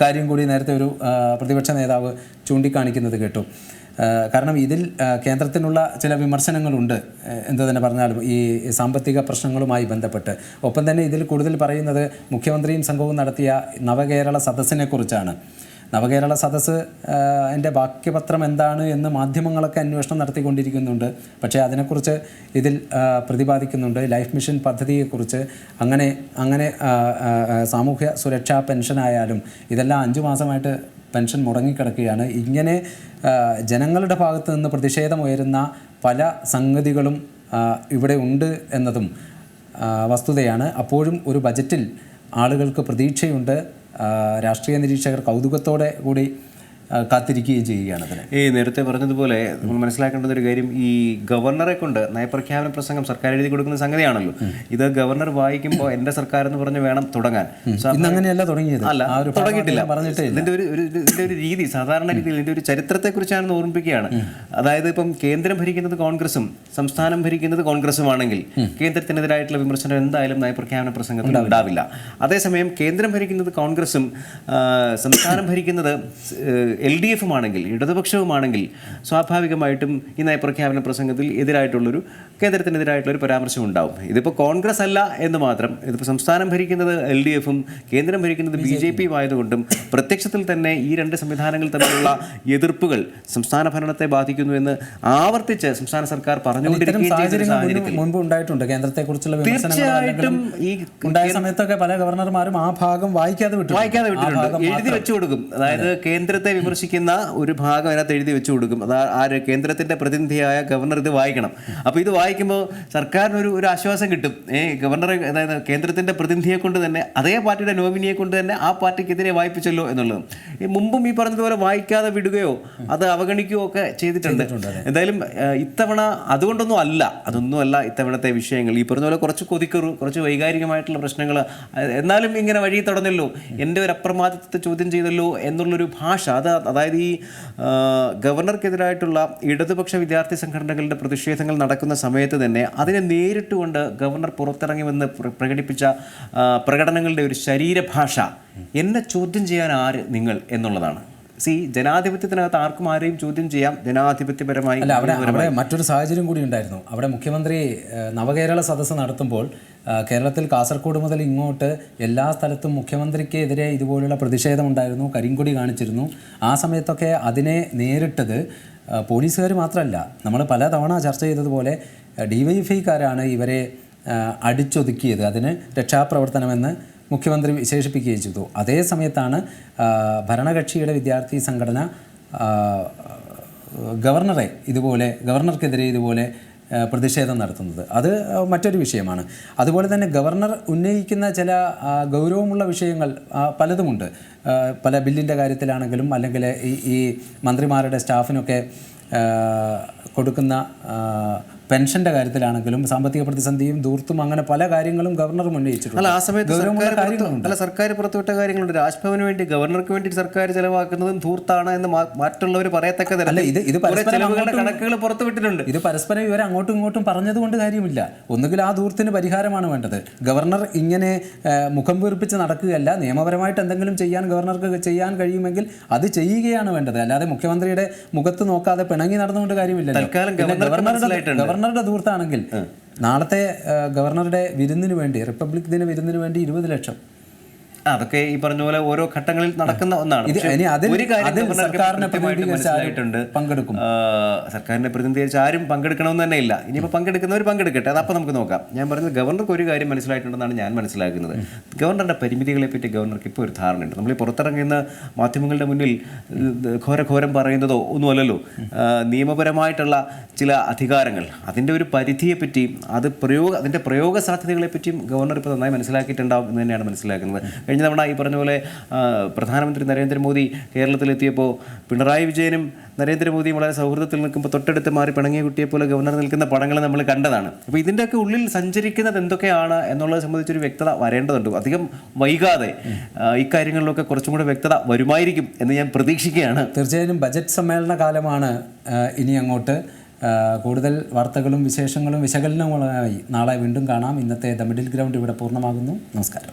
കാര്യം കൂടി നേരത്തെ ഒരു പ്രതിപക്ഷ നേതാവ് ചൂണ്ടിക്കാണിക്കുന്നത് കേട്ടു. കാരണം ഇതിൽ കേന്ദ്രത്തിനുള്ള ചില വിമർശനങ്ങളുണ്ട് എന്ത് തന്നെ പറഞ്ഞാലും ഈ സാമ്പത്തിക പ്രശ്നങ്ങളുമായി ബന്ധപ്പെട്ട്. ഒപ്പം തന്നെ ഇതിൽ കൂടുതൽ പറയുന്നത് മുഖ്യമന്ത്രിയും സംഘവും നടത്തിയ നവകേരള സദസ്സിനെ കുറിച്ചാണ്. നവകേരള സദസ്സ് ആ, എന്റെ വാക്യപത്രം എന്താണ് എന്ന് മാധ്യമങ്ങളൊക്കെ അന്വേഷണം നടത്തിക്കൊണ്ടിരിക്കുന്നുണ്ട്. പക്ഷേ അതിനെക്കുറിച്ച് ഇതിൽ പ്രതിപാദിക്കുന്നുണ്ട്. ലൈഫ് മിഷൻ പദ്ധതിയെക്കുറിച്ച്. അങ്ങനെ അങ്ങനെ സാമൂഹ്യ സുരക്ഷാ പെൻഷനായാലും ഇതെല്ലാം അഞ്ചു മാസമായിട്ട് പെൻഷൻ മുടങ്ങിക്കിടക്കുകയാണ്. ഇങ്ങനെ ജനങ്ങളുടെ ഭാഗത്തു നിന്ന് പ്രതിഷേധമുയരുന്ന പല സംഗതികളും ഇവിടെ ഉണ്ട് എന്നതും വസ്തുതയാണ്. അപ്പോഴും ഒരു ബജറ്റിൽ ആളുകൾക്ക് പ്രതീക്ഷയുണ്ട്. രാഷ്ട്രീയ നിരീക്ഷകർ കൗതുകത്തോടെ കൂടി കാത്തിരിക്കുകയും ചെയ്യുകയാണ് അതിന്. ഈ നേരത്തെ പറഞ്ഞതുപോലെ നമ്മൾ മനസ്സിലാക്കേണ്ടത് ഒരു കാര്യം ഈ ഗവർണറെ കൊണ്ട് നയപ്രഖ്യാപന പ്രസംഗം സർക്കാർ എഴുതി കൊടുക്കുന്ന സംഗതിയാണല്ലോ. ഇത് ഗവർണർ വായിക്കുമ്പോൾ എന്റെ സർക്കാർ എന്ന് പറഞ്ഞ് വേണം തുടങ്ങാൻ. അങ്ങനെയല്ല തുടങ്ങിയത്. അല്ല തുടങ്ങിയിട്ടില്ല. പറഞ്ഞിട്ട് ഇതിന്റെ ഒരു ഇതിന്റെ ഒരു രീതി സാധാരണ രീതിയിൽ ഇതിന്റെ ഒരു ചരിത്രത്തെ കുറിച്ചാണ് ഓർമ്മിപ്പിക്കുകയാണ് അതായത് ഇപ്പം കേന്ദ്രം ഭരിക്കുന്നത് കോൺഗ്രസും സംസ്ഥാനം ഭരിക്കുന്നത് കോൺഗ്രസും ആണെങ്കിൽ കേന്ദ്രത്തിനെതിരായിട്ടുള്ള വിമർശനം എന്തായാലും നയപ്രഖ്യാപന പ്രസംഗത്തിൽ ഉണ്ടാവില്ല. അതേസമയം കേന്ദ്രം ഭരിക്കുന്നത് കോൺഗ്രസും സംസ്ഥാനം ഭരിക്കുന്നത് എൽ ഡി എഫും ആണെങ്കിൽ ഇടതുപക്ഷവുമാണെങ്കിൽ സ്വാഭാവികമായിട്ടും ഈ നയപ്രഖ്യാപന പ്രസംഗത്തിൽ എതിരായിട്ടുള്ളൊരു കേന്ദ്രത്തിനെതിരായിട്ടുള്ള ഒരു പരാമർശം ഉണ്ടാവും ഇതിപ്പോൾ കോൺഗ്രസ് അല്ല എന്ന് മാത്രം ഇതിപ്പോൾ സംസ്ഥാനം ഭരിക്കുന്നത് എൽ ഡി എഫും കേന്ദ്രം ഭരിക്കുന്നത് ബി ജെ പിയും ആയതുകൊണ്ടും പ്രത്യക്ഷത്തിൽ തന്നെ ഈ രണ്ട് സംവിധാനങ്ങൾ തമ്മിലുള്ള എതിർപ്പുകൾ സംസ്ഥാന ഭരണത്തെ ബാധിക്കുന്നു എന്ന് ആവർത്തിച്ച് സംസ്ഥാന സർക്കാർ പറഞ്ഞുകൊണ്ടിരിക്കുകയും മുൻപ് ഉണ്ടായിട്ടുണ്ട്. കേന്ദ്രത്തെക്കുറിച്ചുള്ള തീർച്ചയായിട്ടും ഈ ഉണ്ടായ സമയത്തൊക്കെ പല ഗവർണർമാരും ആ ഭാഗം വായിക്കാതെ വിട്ടു വായിക്കാതെ വിട്ടിട്ടുണ്ട്. എഴുതി വെച്ചു കൊടുക്കും. അതായത് കേന്ദ്രത്തെ വിമർശിക്കുന്ന ഒരു ഭാഗം അതിനകത്ത് എഴുതി വെച്ചു കൊടുക്കും. അത് ആ കേന്ദ്രത്തിന്റെ പ്രതിനിധിയായ ഗവർണർ ഇത് വായിക്കണം. അപ്പോൾ ഇത് വായിക്കുമ്പോൾ സർക്കാരിന് ഒരു ഒരു ആശ്വാസം കിട്ടും. ഏ ഗവർണർ അതായത് കേന്ദ്രത്തിന്റെ പ്രതിനിധിയെ കൊണ്ട് തന്നെ അതേ പാർട്ടിയുടെ നോമിനിയെ കൊണ്ട് തന്നെ ആ പാർട്ടിക്കെതിരെ വായിപ്പിച്ചല്ലോ എന്നുള്ളത്. ഈ മുമ്പും ഈ പറഞ്ഞതുപോലെ വായിക്കാതെ വിടുകയോ അത് അവഗണിക്കുകയോ ഒക്കെ ചെയ്തിട്ടുണ്ട്. എന്തായാലും ഇത്തവണ അതുകൊണ്ടൊന്നും അല്ല അതൊന്നും അല്ല ഇത്തവണത്തെ വിഷയങ്ങൾ. ഈ പറഞ്ഞ പോലെ കുറച്ച് കൊതിക്കറു കുറച്ച് വൈകാരികമായിട്ടുള്ള പ്രശ്നങ്ങൾ എന്നാലും ഇങ്ങനെ വഴി തടഞ്ഞല്ലോ. എന്റെ ഒരു അപ്രമാദിത്വത്തെ ചോദ്യം ചെയ്തല്ലോ എന്നുള്ളൊരു ഭാഷ അത് അതായത് ഈ ഗവർണർക്കെതിരായിട്ടുള്ള ഇടതുപക്ഷ വിദ്യാർത്ഥി സംഘടനകളുടെ പ്രതിഷേധങ്ങൾ നടക്കുന്ന സമയത്ത് തന്നെ അതിനെ നേരിട്ടുകൊണ്ട് ഗവർണർ പുറത്തിറങ്ങിവെന്ന് പ്ര- പ്രകടിപ്പിച്ച പ്രകടനങ്ങളുടെ ഒരു ശരീരഭാഷ. എന്നെ ചോദ്യം ചെയ്യാൻ ആര് നിങ്ങൾ എന്നുള്ളതാണ്. സി ജനാധിപത്യത്തിനകത്ത് ആർക്കും ആരെയും ചോദ്യം ചെയ്യാം. ജനാധിപത്യപരമായി അല്ല അവിടെ മറ്റൊരു സാഹചര്യം കൂടി ഉണ്ടായിരുന്നു. അവിടെ മുഖ്യമന്ത്രി നവകേരള സദസ്സ് നടത്തുമ്പോൾ കേരളത്തിൽ കാസർഗോഡ് മുതൽ ഇങ്ങോട്ട് എല്ലാ സ്ഥലത്തും മുഖ്യമന്ത്രിക്കെതിരെ ഇതുപോലുള്ള പ്രതിഷേധമുണ്ടായിരുന്നു കരിങ്കൊടി കാണിച്ചിരുന്നു. ആ സമയത്തൊക്കെ അതിനെ നേരിട്ടത് പോലീസുകാർ മാത്രമല്ല. നമ്മൾ പലതവണ ചർച്ച ചെയ്തതുപോലെ ഡി വൈ ഇവരെ അടിച്ചൊതുക്കിയത്. അതിന് രക്ഷാപ്രവർത്തനമെന്ന് മുഖ്യമന്ത്രി വിശേഷിപ്പിക്കുകയും ചെയ്തു. അതേ സമയത്താണ് ഭരണകക്ഷിയുടെ വിദ്യാർത്ഥി സംഘടന ഗവർണറെ ഇതുപോലെ ഗവർണർക്കെതിരെ ഇതുപോലെ പ്രതിഷേധം നടത്തുന്നത്. അത് മറ്റൊരു വിഷയമാണ്. അതുപോലെ തന്നെ ഗവർണർ ഉന്നയിക്കുന്ന ചില ഗൗരവമുള്ള വിഷയങ്ങൾ പലതുമുണ്ട്. പല ബില്ലിന്റെ കാര്യത്തിലാണെങ്കിലും അല്ലെങ്കിൽ ഈ മന്ത്രിമാരുടെ സ്റ്റാഫിനൊക്കെ കൊടുക്കുന്ന പെൻഷന്റെ കാര്യത്തിലാണെങ്കിലും സാമ്പത്തിക പ്രതിസന്ധിയും ദൂർത്തും അങ്ങനെ പല കാര്യങ്ങളും ഗവർണർ ഉന്നയിച്ചിട്ടുണ്ട്. അല്ല ആ സമയത്ത് അല്ല സർക്കാർ പുറത്തുവിട്ട കാര്യങ്ങളുണ്ട്. രാജ്ഭവന് വേണ്ടി ഗവർണർക്ക് വേണ്ടി സർക്കാർ ചെലവാക്കുന്നതും ധൂർത്താണ് എന്ന് മറ്റുള്ളവർ പറയത്തക്ക അല്ല, ഇത് ഇത് ചെലവുകളുടെ കണക്കുകൾ പുറത്തുവിട്ടിട്ടുണ്ട്. ഇത് പരസ്പരം ഇവർ അങ്ങോട്ടും ഇങ്ങോട്ടും പറഞ്ഞതുകൊണ്ട് കാര്യമില്ല. ഒന്നുകിൽ ആ ദൂർത്തിന് പരിഹാരമാണ് വേണ്ടത്. ഗവർണർ ഇങ്ങനെ മുഖം വീർപ്പിച്ച് നടക്കുകയല്ല. നിയമപരമായിട്ട് എന്തെങ്കിലും ചെയ്യാൻ ഗവർണർക്ക് ചെയ്യാൻ കഴിയുമെങ്കിൽ അത് ചെയ്യുകയാണ് വേണ്ടത്. അല്ലാതെ മുഖ്യമന്ത്രിയുടെ മുഖത്ത് നോക്കാതെ പിണങ്ങി നടന്നുകൊണ്ട് കാര്യമില്ല ഗവർണറുടെ. ഗവർണറുടെ സുഹൃത്താണെങ്കിൽ നാളത്തെ ഗവർണറുടെ വിരുന്നിന് വേണ്ടി റിപ്പബ്ലിക് ദിന വിരുന്നിന് വേണ്ടി ഇരുപത് ലക്ഷം അതൊക്കെ ഈ പറഞ്ഞ പോലെ ഓരോ ഘട്ടങ്ങളിൽ നടക്കുന്ന ഒന്നാണ്. ഒരു കാര്യം മനസ്സിലായിട്ടുണ്ട്. പങ്കെടുക്കും. സർക്കാരിനെ പ്രതിനിധീകരിച്ച് ആരും പങ്കെടുക്കണമെന്ന് തന്നെ ഇല്ല. ഇനിയിപ്പോൾ പങ്കെടുക്കുന്നവർ പങ്കെടുക്കട്ടെ. അതപ്പോൾ നമുക്ക് നോക്കാം. ഞാൻ പറഞ്ഞത് ഗവർണർക്ക് ഒരു കാര്യം മനസ്സിലായിട്ടുണ്ടെന്നാണ് ഞാൻ മനസ്സിലാക്കുന്നത്. ഗവർണറുടെ പരിമിതികളെ പറ്റി ഗവർണർക്ക് ഇപ്പോൾ ഒരു ധാരണയുണ്ട്. നമ്മൾ ഈ പുറത്തിറങ്ങുന്ന മാധ്യമങ്ങളുടെ മുന്നിൽ ഘോരഘോരം പറയുന്നതോ ഒന്നുമല്ലല്ലോ നിയമപരമായിട്ടുള്ള ചില അധികാരങ്ങൾ അതിന്റെ ഒരു പരിധിയെ പറ്റിയും അത് പ്രയോഗ അതിന്റെ പ്രയോഗ സാധ്യതകളെ പറ്റിയും ഗവർണർ ഇപ്പോൾ നന്നായി മനസ്സിലാക്കിയിട്ടുണ്ടാവും എന്ന് തന്നെയാണ് മനസ്സിലാക്കുന്നത്. കഴിഞ്ഞ തവണ ഈ പറഞ്ഞ പോലെ പ്രധാനമന്ത്രി നരേന്ദ്രമോദി കേരളത്തിലെത്തിയപ്പോൾ പിണറായി വിജയനും നരേന്ദ്രമോദിയും വളരെ സൗഹൃദത്തിൽ നിൽക്കുമ്പോൾ തൊട്ടടുത്ത് മാറി പിണങ്ങിയ കുട്ടിയെ പോലെ ഗവർണർ നിൽക്കുന്ന പടങ്ങൾ നമ്മൾ കണ്ടതാണ്. അപ്പോൾ ഇതിന്റെയൊക്കെ ഉള്ളിൽ സഞ്ചരിക്കുന്നത് എന്തൊക്കെയാണ് എന്നുള്ളത് സംബന്ധിച്ചൊരു വ്യക്തത വരേണ്ടതുണ്ട്. അധികം വൈകാതെ ഇക്കാര്യങ്ങളിലൊക്കെ കുറച്ചും കൂടെ വ്യക്തത വരുമായിരിക്കും എന്ന് ഞാൻ പ്രതീക്ഷിക്കുകയാണ്. തീർച്ചയായും ബജറ്റ് സമ്മേളന കാലമാണ് ഇനി അങ്ങോട്ട്. കൂടുതൽ വാർത്തകളും വിശേഷങ്ങളും വിശകലനങ്ങളുമായി നാളെ വീണ്ടും കാണാം. ഇന്നത്തെ ദ മിഡിൽ ഗ്രൗണ്ട് ഇവിടെ പൂർണമാകുന്നു. നമസ്കാരം.